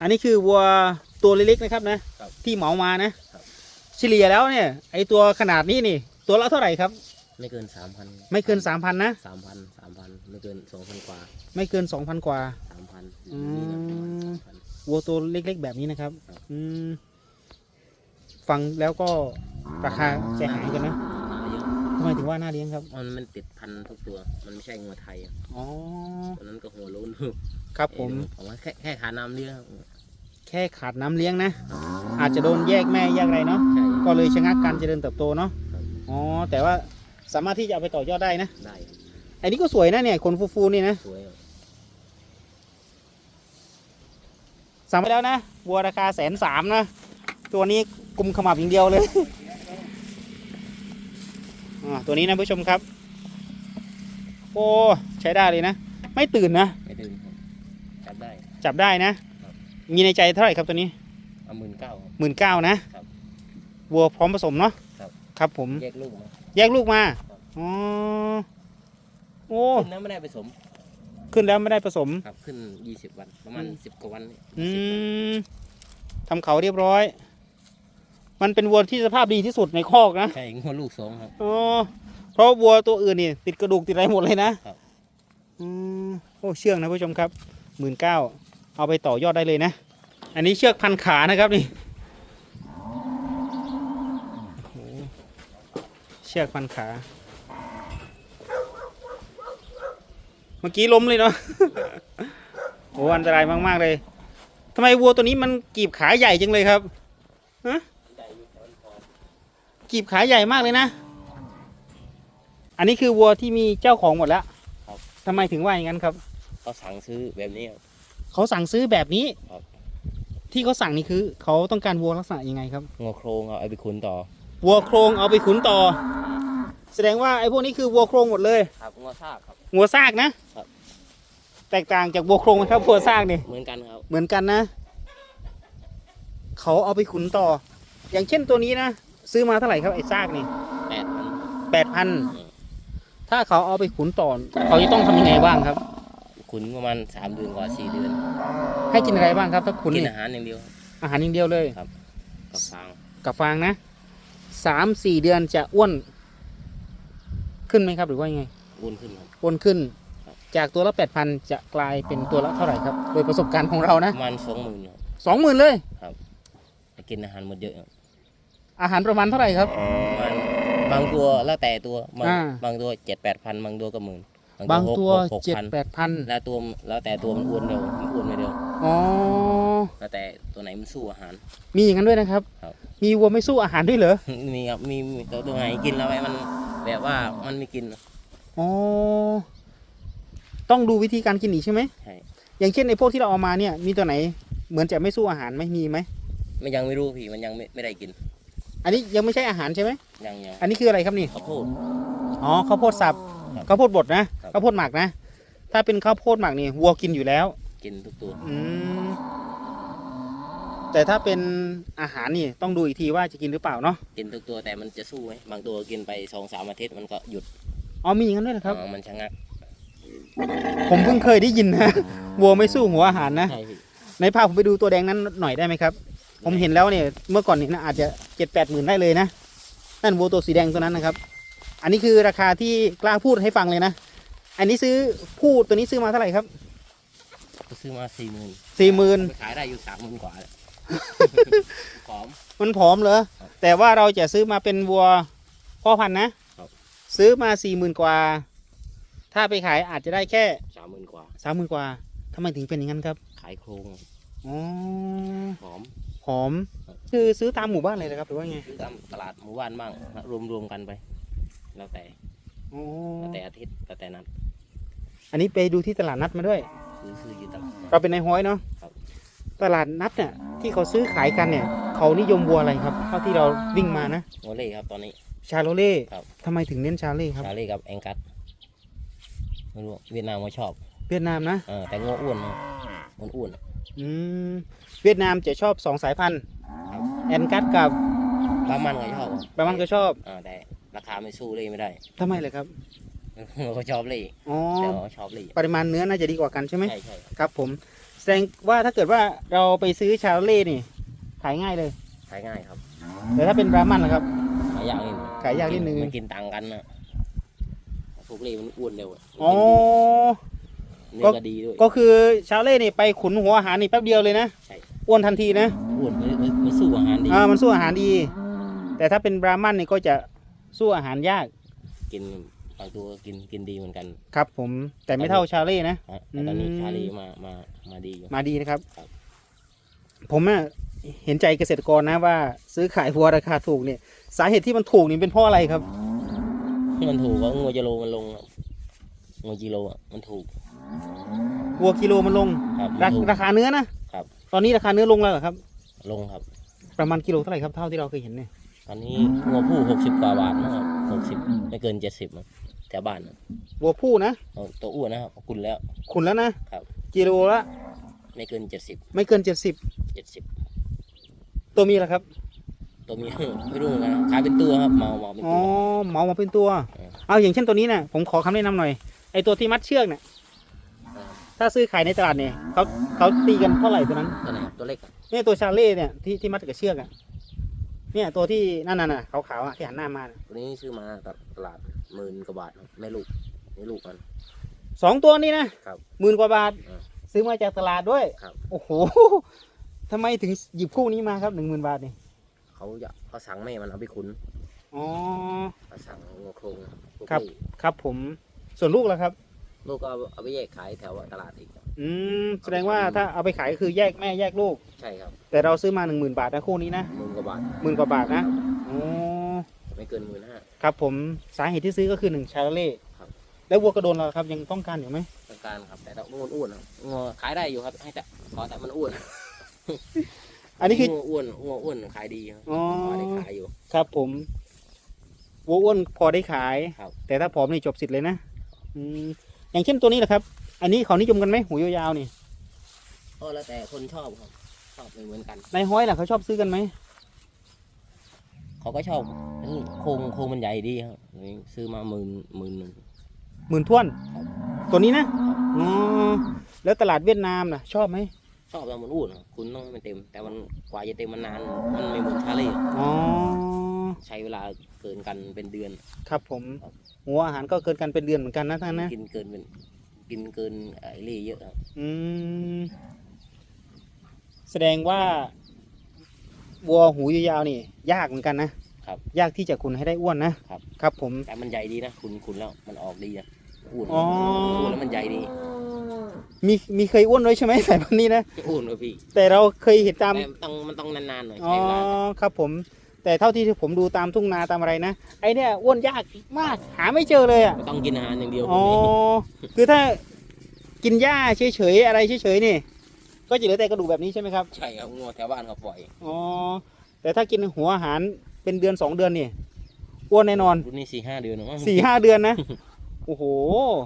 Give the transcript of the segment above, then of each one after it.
อันนี้คือวัวตัวเล็กๆนะครับนะ ครับที่เหมามานะครับ เฉลี่ยแล้วเนี่ยไอตัวขนาดนี้นี่ ตัวละเท่าไหร่ครับ ไม่เกินสามพันไม่เกิน 3,000นะ สามพันสามพันไม่เกินสองพันกว่าไม่เกิน 2,000 กว่า สามพันอืม นี่นะประมาณสามพัน วัวตัวเล็กๆ แบบนี้นะครับ ครับ อืม ฟังแล้วก็ราคาใจหายกันนะเยอะทำไมถึงว่าน่าเลี้ยงครับ มันมันติดพันทุกตัว มันไม่ใช่งัวไทยอะอ๋อ ตัวนั้นก็หัวโล้นครับผม ผมว่าแค่แค่ขาน้ำเลี้ยงครับ แค่ขาดน้ำเลี้ยงนะ อาจจะโดนแยกแม่แยกอะไรเนาะใช่ก็เลยชะงักการเจริญเติบโตเนาะครับอ๋อแต่ว่าสามารถที่จะเอาไปต่อยอดได้นะได้ครับอันนี้ก็สวยนะเนี่ยขนฟูๆนี่นะสวยครับสั่งไปแล้วนะวัวราคาแสนสามนะตัวนี้กุมขมับอย่างเดียวเลยอ่าตัวนี้นะผู้ชมครับ โอ้ใช้ได้เลยนะ ไม่ตื่นนะไม่ดึงครับจับได้จับได้นะครับ มีในใจเท่าไหร่ครับตัวนี้เอาหมื่นเก้า หมื่นเก้านะครับวัวพร้อมผสมเนาะครับ ครับผม แยกลูกมา แยกลูกมา ครับ อ๋อ โอ้ ขึ้นนะไม่ได้ไปสมขึ้นแล้วไม่ได้ผสม ครับขึ้นยี่สิบวันประมาณอืม สิบกว่าวันนี่อื10วันมทำเขาเรียบร้อย มันเป็นวัวที่สภาพดีที่สุดในคอกนะ ใช่งัวลูกสองครับ อ๋อ เพราะวัวตัวอื่นนี่ติดกระดูกติดอะไรหมดเลยนะครับ อืมโอ้เชือกนะผู้ชมครับหมื่นเก้า เอาไปต่อยอดได้เลยนะ อันนี้เชือกพันขานะครับนี่โอ้โหเชือกพันขา เมื่อกี้ล้มเลยเนาะโอ้อันตรายมาก ๆ เลยทำไมวัวตัวนี้มันกีบขาใหญ่จังเลยครับฮะกีบขาใหญ่มากเลยนะ อันนี้คือวัวที่มีเจ้าของหมดแล้วครับทำไมถึงว่าอย่างนั้นครับ เขาสั่งซื้อแบบนี้ครับ เขาสั่งซื้อแบบนี้ ครับ ที่เขาสั่งนี่คือ เขาต้องการวัวลักษณะยังไงครับงัวโครงเอาเอาไปขุนต่อ วัวโครงเอาไปขุนต่อ แสดงว่าไอ้พวกนี้คือวัวโครงหมดเลย ครับงัวซากครับ วัวซากนะครับ แตกต่างจากวัวโครงไหมครับวัวซากนี่เหมือนกันครับ เหมือนกันนะ เขาเอาไปขุนต่อ อย่างเช่นตัวนี้นะซื้อมาเท่าไหร่ครับไอ้ซากนี่แปดพันแปดพันอืมถ้าเขาเอาไปขุนต่อ เขาจะต้องทำยังไงบ้างครับ ขุนประมาณสามเดือนกว่าสี่เดือนให้กินอะไรบ้างครับ ถ้าขุนกินนี่อาหารอย่างเดียวอาหารอย่างเดียวเลยกับฟางกับฟางนะสามสี่เดือนจะอ้วน ขึ้นไหมครับ หรือว่ายังไงอ้วนขึ้นครับ อ้วนขึ้นครับจากตัวละแปดพันจะกลายเป็นตัวละเท่าไหร่ครับ โดยประสบการณ์ของเรานะประมาณสองหมื่นครับสองหมื่นเลยแต่กินอาหารหมดเยอะครับอาหารประมาณเท่าไหร่ครับ ประมาณบางตัวแล้วแต่ตัวบางอ่า บางตัวเจ็ดแปดพันบางตัวก็หมื่น บางตัวหกเจ็ดพันแปดพันแล้วตัวแล้วแต่ตัวมันอ้วนเร็วมันอ้วนไม่เร็วอ๋อ แล้วแต่ตัวไหนมันสู้อาหาร มีอย่างนั้นด้วยนะครับ ครับ มีวัวไม่สู้อาหารด้วยเหรอ มีครับมีมีตัวตัวไหนกินแล้วไอ้มันแบบว่ามันไม่กิน อ๋อ ต้องดูวิธีการกินอีกใช่ไหมใช่ อย่างเช่นไอ้พวกที่เราเอามาเนี่ย มีตัวไหน เหมือนจะไม่สู้อาหารไหมมีไหม มันยังไม่รู้พี่มันยังไม่ไม่ได้กินอันนี้ยังไม่ใช่อาหารใช่ไหม ยังยังอันนี้คืออะไรครับนี่ ข้าวโพดอ๋อข้าวโพดสับ ครับข้าวโพดบดนะ ครับ ข้าวโพดหมักนะ ถ้าเป็นข้าวโพดหมักนี่วัวกินอยู่แล้ว กินทุกตัวอืม แต่ถ้าเป็นอาหารนี่ต้องดูอีกทีว่าจะกินหรือเปล่าเนาะ กินทุกตัวแต่มันจะสู้ไหมบางตัวกินไปสองสามอาทิตย์มันก็หยุดอ๋อมีอย่างนั้นด้วยเหรอครับอ๋อมันชะงักผมเพิ่งเคยได้ยินนะ วัวไม่สู้หัวอาหารนะ ใช่พี่ในภาพผมไปดูตัวแดงนั้นหน่อยได้ไหมครับ ผมเห็นแล้วเนี่ยเมื่อก่อนเนี่ยนะอาจจะเจ็ดแปดหมื่นได้เลยนะ นั่นวัวตัวสีแดงตัวนั้นนะครับ อันนี้คือราคาที่กล้าพูดให้ฟังเลยนะ อันนี้ซื้อพูดตัวนี้ซื้อมาเท่าไหร่ครับก็ซื้อมาสี่หมื่นสี่หมื่นไปขายได้อยู่สามหมื่นกว่าแหละหอมมันผอมเหรอครับแต่ว่าเราจะซื้อมาเป็นวัวพ่อพันธุ์นะครับซื้อมาสี่หมื่นกว่า ถ้าไปขายอาจจะได้แค่สามหมื่นกว่าสามหมื่นกว่าทำไมถึงเป็นอย่างนั้นครับ ขายโครงอ๋อหอมหอมครับคือซื้อตามหมู่บ้านเลยนะครับหรือว่าไง ซื้อตามตลาดหมู่บ้านบ้างรวมรวมๆกันไป แล้วแต่อ๋อแล้วแต่อาทิตย์แล้วแต่นัดอันนี้ไปดูที่ตลาดนัดมาด้วย ซื้อซื้ออยู่ตลาดเราเป็นนายห้อยเนาะครับ ตลาดนัดเนี่ยที่เขาซื้อขายกันเนี่ย เขานิยมวัวอะไรครับเท่าที่เราวิ่งมานะ โมเล่ครับตอนนี้ ชาโลเล่ครับ ทำไมถึงเน้นชาโลเล่ครับ ชาเล่กับแองกัสไม่รู้เวียดนามเขาชอบเวียดนามนะ เออแต่งัวอ้วนนะมันอ้วน อืม เวียดนามจะชอบสองสายพันธุ์ ครับ แอนกัสกับปลามันก็ชอบปลามันก็ชอบ เออแต่ ราคาไม่สู้เล่ไม่ได้ทำไมเลยครับเขาชอบเล่อ๋อ แต่เขาชอบเล่ปริมาณเนื้อน่าจะดีกว่ากันใช่ไหม ใช่ใช่ครับผม แสดงว่าถ้าเกิดว่าเราไปซื้อชาโลเล่นี่ ขายง่ายเลย ขายง่ายครับแต่ถ้าเป็นบราหมันนะครับ ขายยากนิดนึงขายยากนิดนึง มันกินต่างกันนะพวกเล่มันอ้วนเร็วอะอ๋อ เนื้อก็ดีด้วย ก็คือชาโลเล่นี่ไปขุนหัวอาหารนี่แป๊บเดียวเลยนะใช่ อ้วนทันทีนะ อ้วนมันมันมันสู้อาหารดีอ่ามันสู้อาหารดี แต่ถ้าเป็นบราหมันนี่ก็จะ สู้อาหารยากกินบางตัวก็กินกินดีเหมือนกัน ครับ ผมแต่ไม่เท่าชาโลเล่นะ ฮะแต่ตอนนี้อืม ชาลีมามามาดีอยู่ มาดีนะครับ ครับ ผมอะเห็นใจเกษตรกรนะว่า ซื้อขายวัวราคาถูกเนี่ย สาเหตุที่มันถูกนี่เป็นเพราะอะไรครับ ที่มันถูกก็งัวจิโลมันลงอะงัวจิโลอะมันถูกวัวกิโลมันลง ครับรามันถูก ราคาเนื้อนะครับ ตอนนี้ราคาเนื้อลงแล้วเหรอครับ ลงครับ ประมาณกิโลเท่าไหร่ครับเท่าที่เราเคยเห็นเนี่ยต อนนี้งัวผู้หกสิบกว่าบาทนะครับหกสิบไม่เกินเจ็ดสิบแถวบ้านอะวัวผู้นะเอาตัวอ้วนนะครับกุนแล้ว ขุนแล้วนะ ครับ กิโลละ ไม่เกินเจ็ดสิบไม่เกินเจ็ดสิบเจ็ดสิบตัวมีแล้วครับ ตัวเมีย ไม่รู้เหมือนกันนะขายเป็นตัวครับเมาเมาเป็นอ๋อตัว เหมามาเป็นตัว เออ เอาอย่างเช่นตัวนี้นะผมขอคำแนะนำหน่อย ไอตัวที่มัดเชือกเนี่ยเออถ้าซื้อขายในตลาดเนี่ยเขาเขาตีกันเท่าไหร่ตัวนั้น ตัวไหนครับตัวเล็กอะเนี่ยตัวชาเล่เนี่ยที่ที่มัดกับเชือกอะ เนี่ยตัวที่นั่นน่ะน่ะขาวๆอะที่หันหน้ามาน่ะตัวนี้ซื้อมาจากตลาดหมื่นกว่าบาทครับแม่ลูกนี่ลูกมัน สองตัวนี้นะครับหมื่นกว่าบาทเออซื้อมาจากตลาดด้วยครับ โอ้โหทำไมถึงหยิบคู่นี้มาครับหนึ่งหมื่นบาทนี่เขาอยากเขาสั่งแม่มันเอาไปขุนอ๋อ เขาสั่งงัวโครงพวกครับนี้ครับผมส่วนลูกล่ะครับ ลูกก็เอาเอาไปแยกขายแถวตลาดอีกอืมแสดงว่าถ้าเอาไปขายก็คือแยกแม่แยกลูก ใช่ครับแต่เราซื้อมาหนึ่งหมื่นบาทนะคู่นี้นะหมื่นกว่าบาทหมื่นกว่าบาทนะอ๋อไม่เกินหมื่นห้า ครับผมสาเหตุที่ซื้อก็คือหนึ่งชาเล่ครับ แล้ววัวกระโดนเราครับยังต้องการอยู่ไหมต้องการครับ แต่ต้องอ้วนอ้วนๆครับงัวขายได้อยู่ครับ ให้แต่ขอแต่มันอ้วนอันนี้คืองัวอ้วนงัวอ้วนขายดีครับอ๋อ พอได้ขายอยู่ ครับผมวัวอ้วนพอได้ขาย ครับ แต่ถ้าผอมนี่จบสิทธิ์เลยนะอืม อย่างเช่นตัวนี้แหละครับ อันนี้เขานิยมกันไหมหูยาวๆนี่ก็แล้วแต่คนชอบครับชอบไม่เหมือนกัน ในห้อยล่ะเขาชอบซื้อกันไหมเขาก็ชอบโครงโครงมันใหญ่ดีครับนี่ซื้อมาหมื่นหมื่นหนึ่งหมื่นท้วนครับตัวนี้นะอ๋อแล้วตลาดเวียดนามล่ะ ชอบไหมชอบแล้วมันอ้วนครับคุณต้องให้มันเต็ม แต่มันกว่าจะเต็มมันนานมันไม่เหมือนชาเล่อ๋อใช้ เวลาเกินกันเป็นเดือน ครับผมหัวอาหารก็เกินกันเป็นเดือนเหมือนกันนะท่านนะกินเกินเป็นกินเกินไอ้เล่เยอะครับอืมแสดงว่าวัวหูยาวๆนี่ ยากเหมือนกันนะครับ ยากที่จะขุนให้ได้อ้วนนะครับ ครับผม แต่มันใหญ่ดีนะคุณคุณแล้วมันออกดีนะอ้วนอ๋ออ้วนแล้วมันใหญ่ดีมีมีเคยอ้วนด้วยใช่ไหมสายพันธุ์นี้นะอ้วนเลยพี่แต่เราเคยเห็นตาม แต่มันต้องมันต้องนานๆหน่อยอ๋อใช้เวลาครับผม แต่เท่าที่ผมดูตามทุ่งนาตามอะไรนะ ไอเนี่ยอ้วนยากมาก หาไม่เจอเลยอะไม่ต้องกินอาหารอย่างเดียวอ๋อคือถ้ากินหญ้าเฉยๆอะไรเฉยๆนี่ ก็จะเหลือแต่กระดูกแบบนี้ใช่ไหมครับ ใช่ครับงัวแถวบ้านเขาปล่อย อ๋อ แต่ถ้ากินหัวอาหารเป็นเดือนสองเดือนนี่อ้วนแน่นอนรุ่นนี้สี่ห้าเดือนนะสี่ห้าเดือนนะ โอ้โห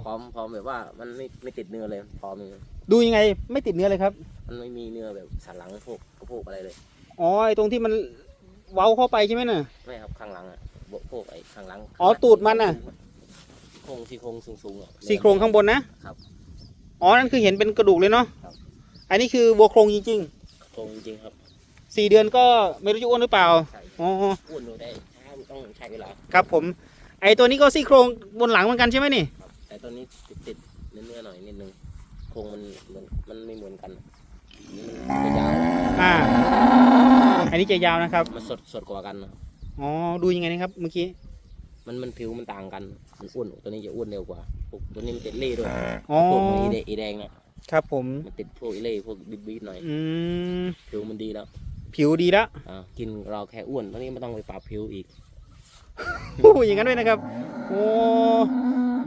พร้อมพร้อมแบบว่ามันไม่ไม่ติดเนื้อเลย พร้อมเลยดูยังไงไม่ติดเนื้อเลยครับ มันไม่มีเนื้อแบบสันหลังพวกกระโพกอะไรเลย อ๋อ ไอตรงที่มัน เว้าเข้าไปใช่ไหมน่ะ ไม่ครับข้างหลังอะพวกไอ้ข้างหลังอ๋อตูดมันน่ะ โครงซี่โครงสูงๆอะ ซี่โครงข้างบนนะครับอ๋อนั่นคือเห็นเป็นกระดูกเลยเนาะครับ อันนี้คือวัวโครงจริงโครงจริงๆครับๆสี่เดือนก็ไม่รู้จะอ้วนหรือเปล่าใช่อ๋ออ้วนดูได้ช้าต้องใช้เวลาครับผม ไอตัวนี้ก็ซี่โครงบนหลังเหมือนกันใช่ไหมนี่ครับ แต่ตอนนี้ติดติดๆเนื้อๆหน่อยนิดนึงโครงมันมันมันไม่เหมือนกันนี่มันจะยาวอ่า อันนี้จะยาวนะครับ มันสดสดกว่ากันนะอ๋อดูยังไงนะครับ เมื่อกี้มันมันผิวมันต่างกัน มันอ้วนตัวนี้จะอ้วนเร็วกว่าพวกตัวนี้มันติดเล่ด้วยอ๋อพวกอีแดงอีแดงน่ะครับผมมันติดพวกอีเล่พวกบิ๊กบิ๊หน่อยอืมผิวมันดีแล้ว ผิวดีแล้วอ่ากินเราแค่อ้วนตอนนี้ไม่ต้องไปปรับผิวอีกโอ้อย่างนั้นด้วยนะครับ โอ้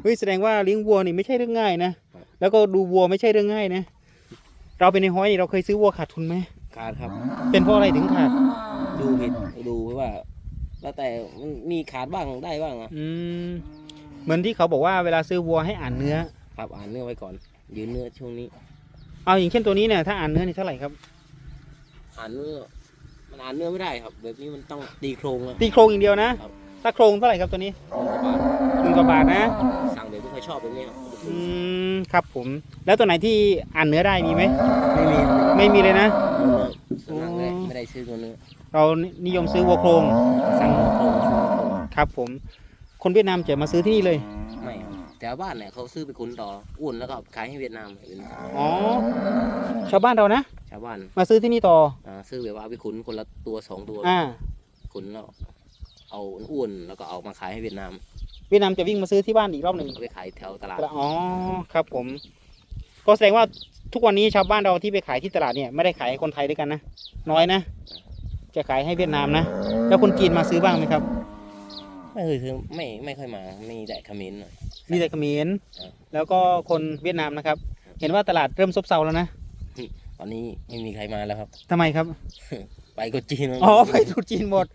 เฮ้ยแสดงว่าเลี้ยงวัวนี่ไม่ใช่เรื่องง่ายนะครับแล้วก็ดูวัวไม่ใช่เรื่องง่ายนะ เราเป็นในห้อยนี่เราเคยซื้อวัวขาดทุนไหม ขาดครับ เป็นเพราะอะไรถึงขาด ดูผิดดูว่า แล้วแต่มันมีขาดบ้างได้บ้างอะอืม เหมือนที่เขาบอกว่าเวลาซื้อวัวให้อ่านเนื้อ ครับอ่านเนื้อไว้ก่อน ยืนเนื้อช่วงนี้ เอาอย่างเช่นตัวนี้เนี่ยถ้าอ่านเนื้อนี่เท่าไหร่ครับ อ่านเนื้อ มันอ่านเนื้อไม่ได้ครับ แบบนี้มันต้องตีโครงอะ ตีโครงอย่างเดียวนะ ครับ ถ้าโครงเท่าไหร่ครับตัวนี้หมื่นกว่าบาทหนึ่งกว่าบาทนะ สั่งแบบที่เขาชอบแบบนี้ครับอืม ครับผม แล้วตัวไหนที่อ่านเนื้อได้มีไหม ไม่มีไม่มีเลยนะ ส่วนมากไม่ได้ไม่ได้ซื้อตัวเนื้อเรานิยมซื้อวัวโครงสั่งโครงซื้อโครงครับผม คนเวียดนามจะมาซื้อที่นี่เลย ไม่ครับแต่บ้านเนี่ยเขาซื้อไปขุนต่ออ้วนแล้วก็ขายให้เวียดนามเป็นอ๋อ ชาวบ้านเรานะ ชาวบ้านมาซื้อที่นี่ต่อ อ่าซื้อแบบว่าเอาไปขุนคนละตัวสองตัวอ่าขุนแล้วเอาอ้วนแล้วก็เอามาขายให้เวียดนามเวียดนามจะวิ่งมาซื้อที่บ้านอีกรอบหนึ่งเอาไปขายแถวตลาด อ๋อ ครับผม ก็แสดงว่า ทุกวันนี้ชาวบ้านเราที่ไปขายที่ตลาดเนี่ยไม่ได้ขายให้คนไทยด้วยกันนะน้อยนะจะขายให้เวียดนามนะแล้วคนจีนมาซื้อบ้างไหมครับ ไม่เคยซื้อไม่ไม่ค่อยมา มีแต่เขมิ้นหน่อย มีแต่เขมรครับแล้วก็คนเวียดนามนะครับ เห็นว่าตลาดเริ่มซบเซาแล้วนะตอนนี้ไม่มีใครมาแล้วครับทำไมครับ ไปก็จีนแล้วอ๋อไปทุจีนหมด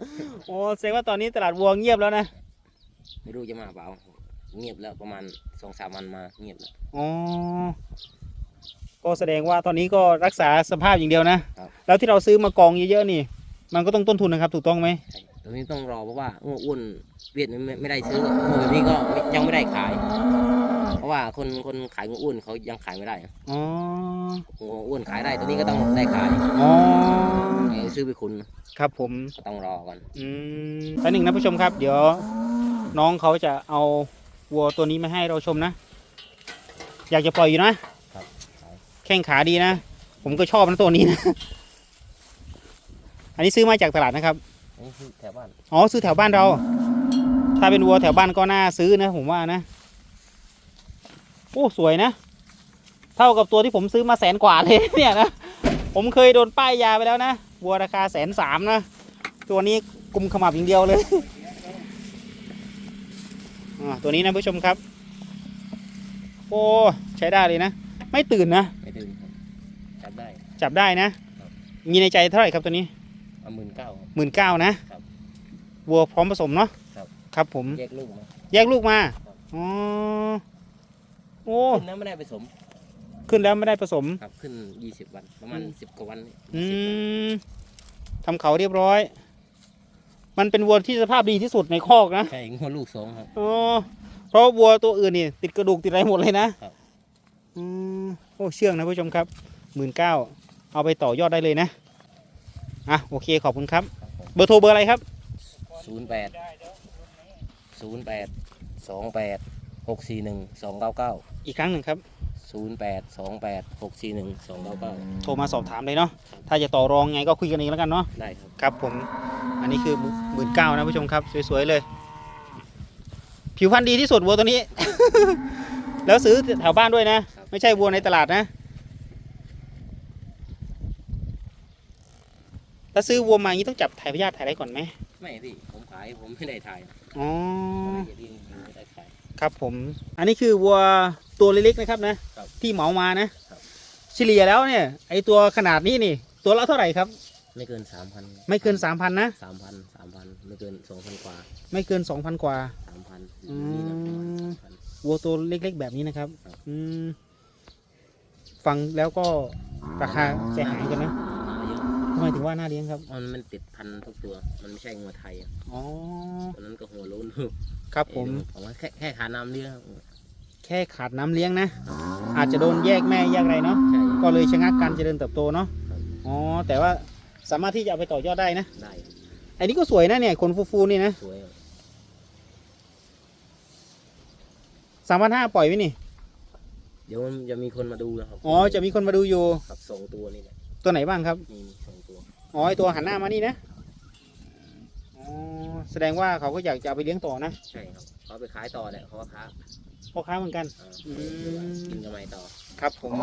โอ้แสดงว่าตอนนี้ตลาดวัวเงียบแล้วนะไม่รู้จะมาเปล่าเงียบแล้วประมาณสองสามวันมาเงียบแล้วอ๋อ ก็แสดงว่าตอนนี้ก็รักษาสภาพอย่างเดียวนะ ครับ แล้วที่เราซื้อมากองเยอะๆนี่ มันก็ต้องต้นทุนนะครับ ถูกต้องไหมใช่ตอนนี้ต้องรอเพราะว่าอ้วนอ้วนเวียดไม่ไม่ได้ซื้ออ้วนแบบนี้ก็ไม่ยังไม่ได้ขาย เพราะว่าคนคนขายงูอ้วนเขายังขายไม่ได้อ๋องูอ้วนขายได้ตัวนี้ก็ต้องได้ขายอ๋อไอ้ซื้อไปคุณครับผมก็ต้องรอก่อนอืมแป๊บหนึ่งนะผู้ชมครับ เดี๋ยว น้องเขาจะเอาวัวตัวนี้มาให้เราชมนะ อยากจะปล่อยอยู่นะ แข้งขาดีนะ ผมก็ชอบนะตัวนี้นะ อันนี้ซื้อมาจากตลาดนะครับอันนี้คือแถวบ้านอ๋อซื้อแถวบ้านเรา ถ้าเป็นวัวแถวบ้านก็น่าซื้อนะ ผมว่านะ โอ้สวยนะ เท่ากับตัวที่ผมซื้อมาแสนกว่าเลยเนี่ยนะ ผมเคยโดนป้ายยาไปแล้วนะ วัวราคาแสนสามนะ ตัวนี้กุมขมับอย่างเดียวเลยอ่าตัวนี้นะผู้ชมครับ โอ้ใช้ได้เลยนะ ไม่ตื่นนะ ไม่ดึงครับจับได้ จับได้นะครับมีในใจเท่าไหร่ครับตัวนี้เอาหมื่นเก้าหมื่นเก้านะครับวัวพร้อมผสมเนาะครับครับผมแยกลูกมาแยกลูกมาครับอ๋อโอ้ขึ้นนะไม่ได้ผสม ขึ้นแล้วไม่ได้ผสมครับขึ้นยี่สิบวันประมาณอืมสิบกว่าวันอื20วันมทำเขาเรียบร้อย มันเป็นวัวที่สภาพดีที่สุดในคอกนะใช่งัวลูกสองครับอ๋อเพราะวัวตัวอื่นนี่ติดกระดูกติดอะไรหมดเลยนะครับอืมโอ้เชื่องนะผู้ชมครับหมื่นเก้า เอาไปต่อยอดได้เลยนะอะโอเคขอบคุณครับครับผมเบอร์โทรเบอร์อะไรครับ ศูนย์แปดศูนย์แปดสองแปดหกสี่หนึ่งสองเก้าเก้าอีกครั้งหนึ่งครับ ศูนย์แปดสองแปดหกสี่หนึ่งสองเก้าเก้าโทรมาสอบถามเลยเนาะถ้าจะต่อรองไงก็คุยกันเองแล้วกันเนาะได้ครับ ครับผมอันนี้คือหมื่นเก้านะผู้ชมครับ สวยๆเลย ผิวพรรณดีที่สุดวัวตัวนี้ แล้วซื้อแถวบ้านด้วยนะ ไม่ใช่วัวในตลาดนะ ถ้าซื้อวัวมาอย่างนี้ต้องจับถ่ายพยาธิถ่ายอะไรก่อนไหมไม่พี่ผมขายผมไม่ได้ถ่ายอ๋อไม่ได้เรียนไม่ได้ถ่ายครับผม อันนี้คือวัวตัวเล็กๆนะครับนะครับที่เหมามานะครับเฉลี่ยแล้วเนี่ยไอตัวขนาดนี้นี่ตัวละเท่าไหร่ครับ ไม่เกินสามพันไม่เกินสามพันนะสามพันสามพันไม่เกินสองพันกว่า ไม่เกินสองพันกว่าสามพันอืมนี่นะประมาณสามพันวัวตัวเล็กๆแบบนี้นะครับครับอืมฟังแล้วก็ราคาใจหายกันนะเยอะ ทำไมถึงว่าน่าเลี้ยงครับ มันมันติดพันทุกตัว มันไม่ใช่งัวไทยอะอ๋อตัวนั้นก็หัวโล้นครับผม ผมว่าแค่แค่ขาน้ำเลี้ยง แค่ขาดน้ำเลี้ยงนะ อาจจะโดนแยกแม่แยกอะไรเนาะ ใช่ ก็เลยชะงักการเจริญเติบโตเนาะ ครับ อ๋อ แต่ว่าสามารถที่จะเอาไปต่อยอดได้นะ ได้อันนี้ก็สวยนะเนี่ยขนฟูๆนี่นะสวยอะสามพันห้าปล่อยไว้นี่ เดี๋ยวมันจะมีคนมาดูนะครับอ๋อ จะมีคนมาดูอยู่ ครับสองตัวนี่แหละตัวไหนบ้างครับ มีสองตัว อ๋อไอตัวหันหน้ามานี่นะอ๋อแสดงว่าเขาก็อยากจะเอาไปเลี้ยงต่อนะใช่ครับเขาไปขายต่อแหละเขาก็ค้าพ่อค้าเหมือนกัน อ่าอืม กินกำไรต่อ ครับผม